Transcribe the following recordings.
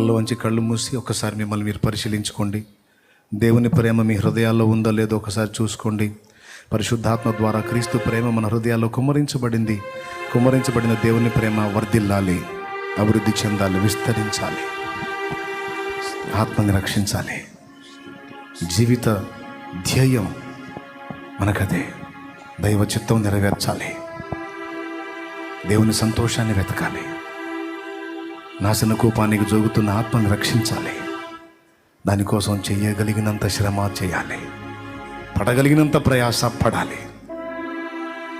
కళ్ళలోంచి కళ్ళు మూసి ఒక్కసారి మిమ్మల్ని మీరు పరిశీలించుకోండి. దేవుని ప్రేమ మీ హృదయాల్లో ఉందో లేదో ఒకసారి చూసుకోండి. పరిశుద్ధాత్మ ద్వారా క్రీస్తు ప్రేమ మన హృదయాల్లో కుమ్మరించబడింది. కుమ్మరించబడిన దేవుని ప్రేమ వర్ధిల్లాలి. అభివృద్ధి చెందాలి. విస్తరించాలి. ఆత్మని రక్షించాలి. జీవిత ధ్యేయం మనకదే. దైవ చిత్తం నెరవేర్చాలి. దేవుని సంతోషాన్ని వెతకాలి. నాశన కూపానికి జోగుతున్న ఆత్మని రక్షించాలి. దానికోసం చెయ్యగలిగినంత శ్రమ చేయాలి. పడగలిగినంత ప్రయాస పడాలి.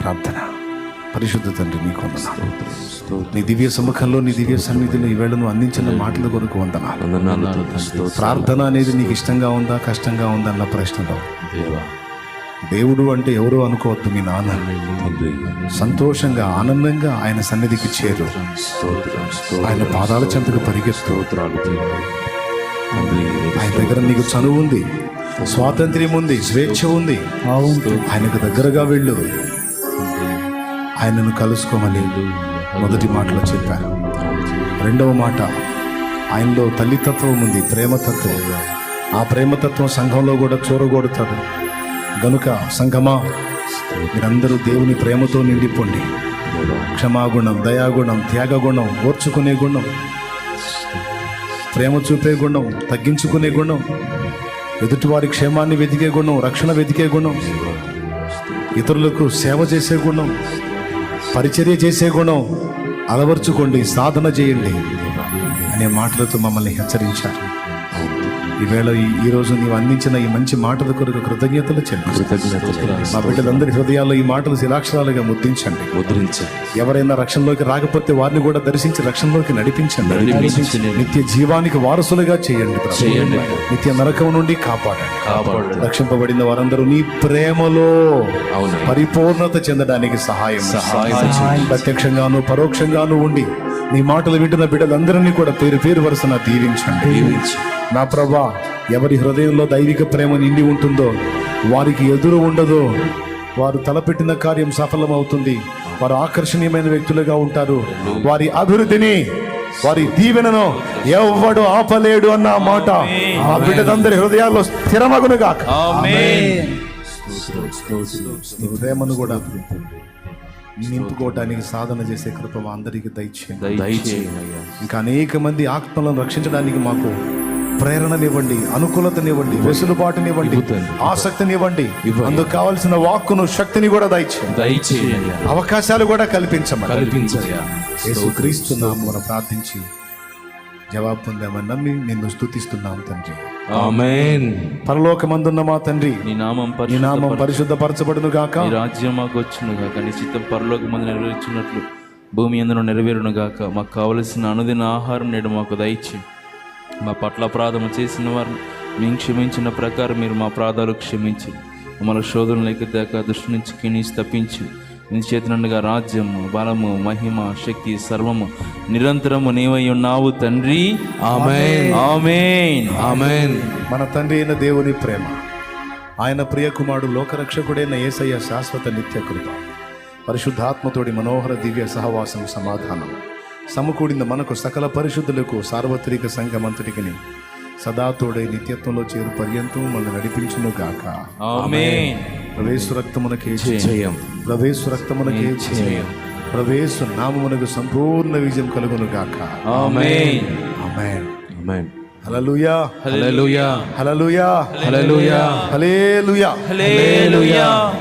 ప్రార్థన. పరిశుద్ధ తండ్రి నీకు వందనాలు. నీ దివ్య సముఖంలో నీ దివ్య సన్నిధిలో ఈ వేళను అందించిన మాటల కొరకు వందనాలు. ప్రార్థన అనేది నీకు ఇష్టంగా ఉందా కష్టంగా ఉందా అన్న ప్రశ్నలో? దేవా దేవుడు అంటే ఎవరో అనుకోవద్దు మీ నాన్న. సంతోషంగా ఆనందంగా ఆయన సన్నిధికి చేరు. ఆయన పాదాల చెంతకు పరిగెత్తు. ఆయన దగ్గర నీకు చనువు ఉంది స్వాతంత్ర్యం ఉంది స్వేచ్ఛ ఉంది. ఆయనకు దగ్గరగా వెళ్ళు. ఆయనను కలుసుకోమని మొదటి మాటలో చెప్పారు రెండవ మాట ఆయనలో తల్లితత్వం ఉంది ప్రేమతత్వం. ఆ ప్రేమతత్వం సంఘంలో కూడా చూరగొడతాడు. గనుక సంఘమా మీరందరూ దేవుని ప్రేమతో నిండిపోండి. క్షమాగుణం దయాగుణం త్యాగగుణం ఓర్చుకునే గుణం ప్రేమ చూపే గుణం తగ్గించుకునే గుణం ఎదుటివారి క్షేమాన్ని వెతికే గుణం రక్షణ వెతికే గుణం ఇతరులకు సేవ చేసే గుణం పరిచర్య చేసే గుణం అలవర్చుకోండి సాధన చేయండి అనే మాటలతో మమ్మల్ని హెచ్చరించారు. ఈవేళ ఈ- ఈ రోజు నీవు అందించిన ఈ మంచి మాటల కొరకు కృతజ్ఞతలు మా బిడ్డలందరి హృదయాల్లో ఈ మాటలు శిలాక్షరాలుగా ముద్రించండి. ముద్రించండి. ఎవరైనా రక్షణలోకి రాకపోతే వారిని కూడా దర్శించి రక్షణలోకి నడిపించండి. నిత్య జీవానికి వారసులుగా చేయండి ప్రభు. చేయండి. నిత్య నరకం నుండి కాపాడండి. కాపాడు రక్షింపబడిన వారందరూ నీ ప్రేమలో అవును పరిపూర్ణత చెందడానికి సహాయం సహాయం ప్రత్యక్షంగాను పరోక్షంగాను ఉండి నీ మాటలు వింటున్న బిడ్డలందరినీ కూడా పేరు పేరు వరుసన దీవించండి. దీవించు. నా ప్రభా ఎవరి హృదయంలో దైవిక ప్రేమ నిండి ఉంటుందో వారికి ఎదురు ఉండదో వారు తలపెట్టిన కార్యం సఫలమవుతుంది. వారు ఆకర్షణీయమైన వ్యక్తులుగా ఉంటారు. వారి అభివృద్ధిని వారి దీవెనను ఎవ్వడు ఆపలేడు అన్న మాట ఆ బిడ్డలందరి హృదయాల్లో స్థిరమగునుగా ప్రేమను కూడా నింపుకోవటానికి సాధన చేసే కృప అందరికీ దయచేయండి. ఇంకా అనేక మంది ఆత్మలను రక్షించడానికి మాకు ప్రేరణనివ్వండి అనుకూలతనివ్వండి వెసులుబాటునివ్వండి. ఆసక్తినివ్వండి. ఇవ్వండి. అందుకు కావలసిన వాక్కును శక్తిని కూడా దయచేయండి. అవకాశాలు కూడా కల్పించమని. మనం ప్రార్థించి జవాబు పొందామని నమ్మి నిన్ను స్తుతిస్తున్నాం తండ్రి. ఆమేన్. పరలోకమందున్న మా తండ్రి నీ నామం నీ నామం పరిశుద్ధ పరిశుద్ధపరచబడును గాక. రాజ్యం మాకు వచ్చును గాక నీ చిత్తం పరలోక మంది నెరవేర్చినట్లు భూమి ఎందులో నెరవేరును గాక మాకు కావలసిన అనుదిన ఆహారం నేడు మాకు దయచి మా పట్ల అపరాధము చేసిన వారిని మేము క్షమించిన ప్రకారం మీరు మా అపరాధాలు క్షమించి మమ్మల్ని శోధన లేక దాకా దృష్టి నుంచి కిణీసి తప్పించి నీ చేతినండుగా రాజ్యము బలము మహిమ శక్తి సర్వము నిరంతరము నీవై ఉన్నావు తండ్రి. ఆమేన్. ఆమేన్. ఆమేన్. మన తండ్రి అయిన దేవుని ప్రేమ. ఆయన ప్రియకుమారుడు లోకరక్షకుడైన ఏసయ్య శాశ్వత నిత్య కృప పరిశుద్ధాత్మతోడి మనోహర దివ్య సహవాసం సమాధానం. సమకూడిన మనకు సకల పరిశుద్ధులకు సార్వత్రిక సంఘమంతటికి సదాతోడై నిత్యత్వంలో చేరు పర్యంతం మనల్ని నడిపించును గాక ప్రవేశు రక్తమునకే జయం. ప్రవేశు రక్తమునకే జయం. ప్రవేశు నామమునకు సంపూర్ణ విజయం కలుగును గాక ఆమేన్. ఆమేన్. ఆమేన్ హల్లెలూయా. హల్లెలూయా. హల్లెలూయా. హల్లెలూయా. హల్లెలూయా. హల్లెలూయా.